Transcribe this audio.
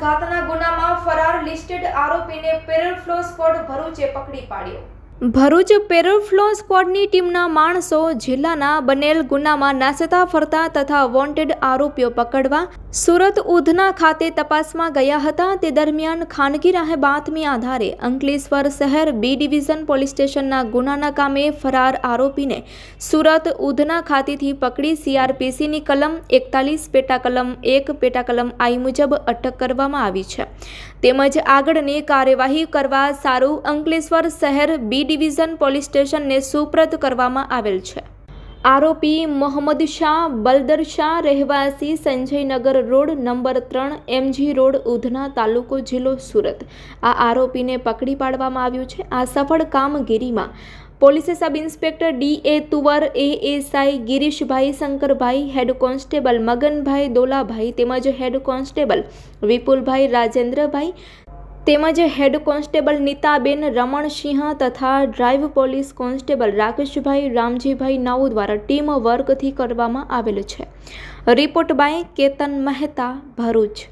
ઘાતના ગુનામાં ફરાર લિસ્ટેડ આરોપીને પેરલ ફ્લો સ્કોડ ભરૂચે પકડી પાડ્યો. ભરૂચ પેરલફ્લો સ્ક્વોડની ટીમના માણસો જિલ્લાના બનેલ ગુનામાં નાસતા, ફરતા તથા વોન્ટેડ આરોપીઓ પકડવા સુરત ઉધના ખાતે તપાસમાં ગયા હતા. તે દરમિયાન ખાનગી રાહે બાતમી આધારે અંકલેશ્વર શહેર બી ડિવિઝન પોલીસ સ્ટેશનના ગુનાના કામે ફરાર આરોપીને સુરત ઉધના ખાતેથી પકડી સીઆરપીસીની કલમ એકતાલીસ પેટા કલમ એક પેટા કલમ આઈ મુજબ અટક કરવામાં આવી છે. તેમજ આગળની કાર્યવાહી કરવા સારું અંકલેશ્વર શહેર બી ડિવિઝન પોલીસ સ્ટેશનને સુપ્રત કરવામાં આવેલ છે. આરોપી મોહમ્મદ શાહ બલદર શાહ રહેવાસી સંજયનગર રોડ નંબર ત્રણ એમજી રોડ, ઉધના તાલુકો જિલ્લો સુરત. આ આરોપીને પકડી પાડવામાં આવ્યું છે. આ સફળ કામગીરીમાં પોલીસે સબ ઇન્સ્પેક્ટર ડી એ Tuvar ASI Girishbhai Shankarbhai, head constable Maganbhai Dolabhai તેમજ હેડ કોન્સ્ટેબલ વિપુલભાઈ રાજેન્દ્રભાઈ તેમજ હેડ કોન્સ્ટેબલ નીતાબેન રમણસિંહ તથા drive police constable Rakeshbhai, Ramjibhai નાઉ દ્વારા ટીમ વર્કથી કરવામાં આવેલ છે. Report by Ketan Mehta, Bharuch.